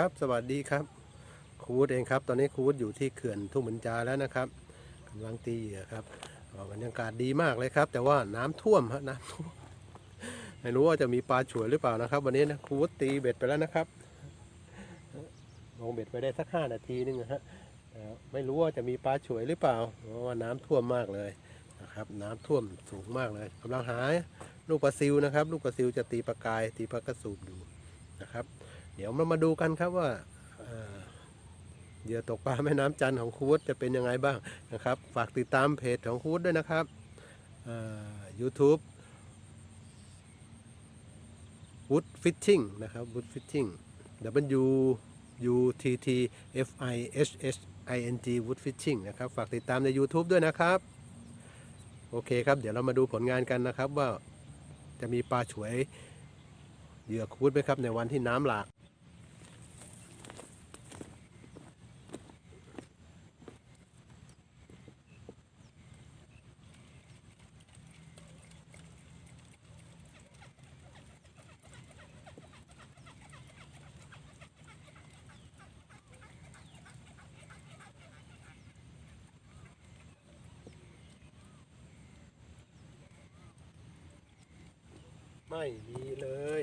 ครับ สวัสดีครับครูวุฒเองครับ ตอนนี้ครูวุฒอยู่ที่เขื่อนทุ่งเหมืนจาแล้วนะครับกำลังตีเหยื่อครับอาบรรยากาศดีมากเลยครับ แต่ว่าน้ำท่วมฮะน้ำท่วมไม่รู้ว่าจะมีปลาฉวยหรือเปล่านะครับ วันนี้นะครูวุฒตีเบ็ดไปแล้วนะครับลงเบ็ดไปได้สักห้านาทีนึงนะฮะไม่รู้ว่าจะมีปลาฉวยหรือเปล่า เพราะว่าน้ำท่วมมากเลยนะครับ น้ำท่วมสูงมากเลยกำลังหายลูกปลาซิวนะครับ ลูกปลาซิวจะตีปลากายตีปลากระสูบอยู่นะครับ เดี๋ยวเรามาดูกันครับว่าเหยื่อตกปลาแม่น้ำจันทร์ของครูวุฒิจะเป็นยังไงบ้างนะครับ ฝากติดตามเพจของครูวุฒิด้วยนะครับเอ่อ YouTube Wood Fishing นะครับ Wood Fishing W U T T F I H H I N G Wood Fishing นะครับ ฝากติดตามใน YouTube ด้วยนะครับ โอเคครับ เดี๋ยวเรามาดูผลงานกันนะครับว่าจะมีปลาฉวยเหยื่อคูดไหมครับในวันที่น้ำหลาก ไม่มีเลย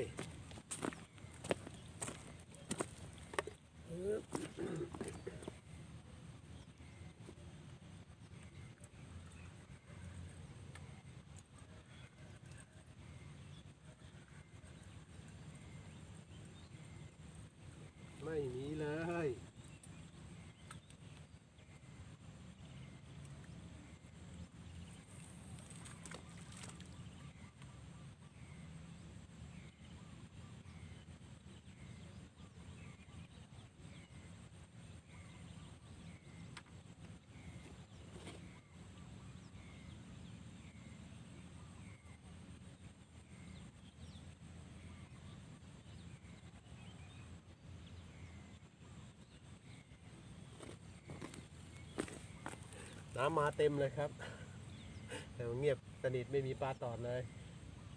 ไม่มีเลย น้ำมาเต็มเลยครับ แต่เงียบสนิทไม่มีปลาตอดเลย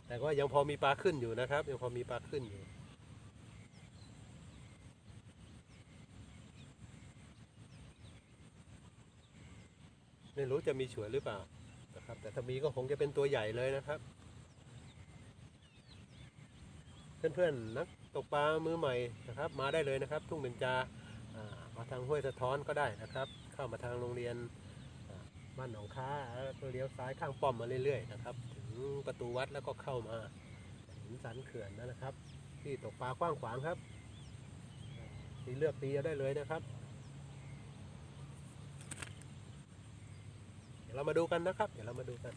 แต่ก็ยังพอมีปลาขึ้นอยู่นะครับ ยังพอมีปลาขึ้นอยู่ไม่รู้จะมีฉวยหรือเปล่านะครับ แต่ถ้ามีก็คงจะเป็นตัวใหญ่เลยนะครับ เพื่อนๆนักตกปลามือใหม่นะครับ มาได้เลยนะครับ ทุ่งเบญจามาทางห้วยสะท้อนก็ได้นะครับ เข้ามาทางโรงเรียน บ้านหนองค้าก็เลี้ยวซ้ายข้างป้อมมาเรื่อยๆนะครับถึงประตูวัดแล้วก็เข้ามาถึงสันเขื่อนนะครับ ที่ตกปลากว้างขวางครับตีเลือกตีเอาได้เลยนะครับ เดี๋ยวเรามาดูกันนะครับ เดี๋ยวเรามาดูกัน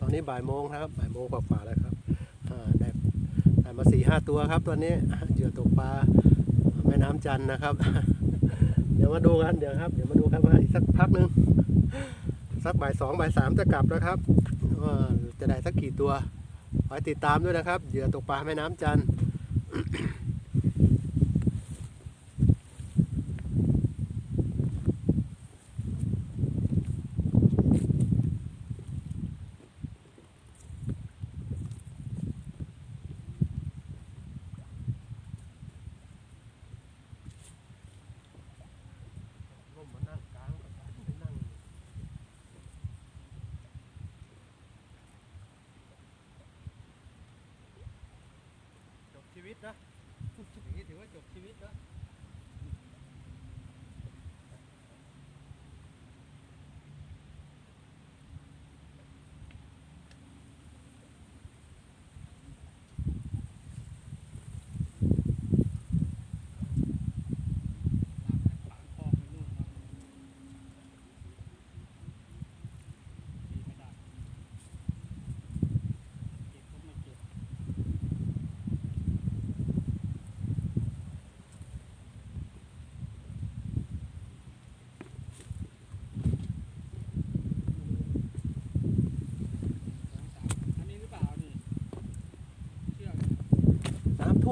ตอ นี้บ่ายโมงครับบ่ายโมงกว่าๆแล้วครับได้ได้มาสี่ห้าตัวครับตัวนี้เหยื่อตกปลาแม่น้ำจันนะครับ เดี๋ยวมาดูกันเดี๋ยวครับเดี๋ยวมาดูครับว่าอีกสักพักหนึ่งสักบ่ายสองบ่ายสามจะกลับแล้วครับว่าจะได้สักกี่ตัวคอยติดตามด้วยนะครับเหยื่อตกปลาแม่น้ำจันทร์ ร่มมานั่งกลางก็ได้ไปนั่ง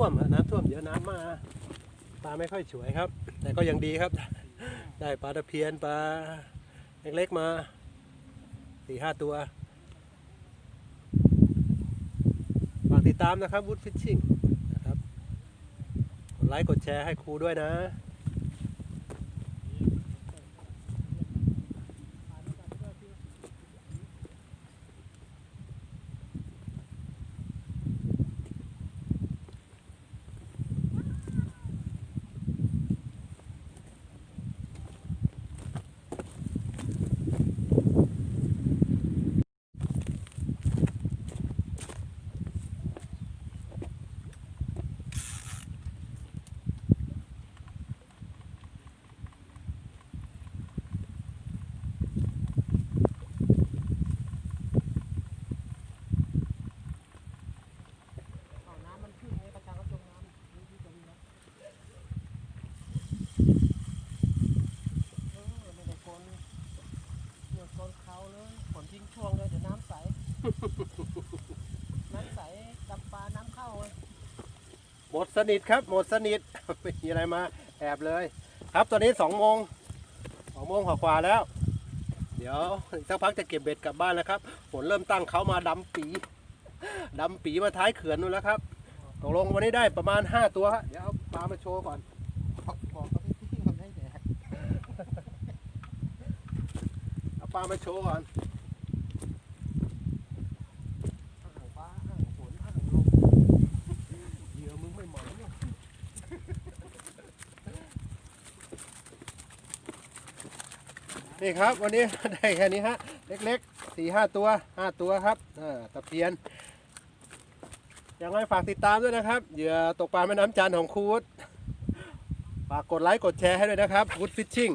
วมน้ำท่วมเดี๋ยวน้ำมาปลาไม่ค่อยสวยครับ แต่ก็ยังดีครับ ได้ปลาตะเพียนปลาเล็กๆมาสี่ห้าตัวฝากติดตามนะครับวูดฟิชชิ่งนะครับกดไลค์กดแชร์ให้ครูด้วยนะ เอาน้ำมันขึ้นไงประชาก็จมน้ำนี่ที่จมนะเออไม่ได้โกนเมื่อโกนเขาเลยฝนทิ้งช่วงเลยเดี๋ยวน้ำใส น้ำใสดำปลาน้ำเข้าเลย หมดสนิทครับ หมดสนิท ไม่มีอะไรมาแอบเลย ครับตอนนี้สองโมงสองโมงกว่าแล้ว เดี๋ยวสักพักจะเก็บเบ็ดกลับบ้านแล้วครับฝนเริ่มตั้งเขามาดำปีดำปีมาท้ายเขื่อนนู่นแล้วครับตกลงวันนี้ได้ประมาณ 5 ตัวฮะเดี๋ยวเอาปลามาโชว์ก่อนบอกเขาให้แดกเอาปลามาโชว์ก่อน อ่างฟ้าอ่างฝนอ่างลมเหยื่อมึงไม่เหมาะเนี่ย นี่ครับวันนี้ได้แค่นี้ฮะ เล็กๆสี่ห้าตัวห้าตัวครับตะเพียนยังไงฝากติดตามด้วยนะครับเหยื่อตกปลาแม่น้ำจันทร์ของครูวุฒฝากกดไลค์กดแชร์ให้ด้วยนะครับวูดฟิชชิ่ง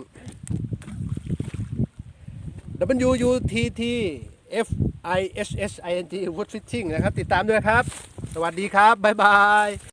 W U T T F I H H I N G Wood Fishing นะครับ ติดตามด้วยครับ สวัสดีครับ บ๊ายบาย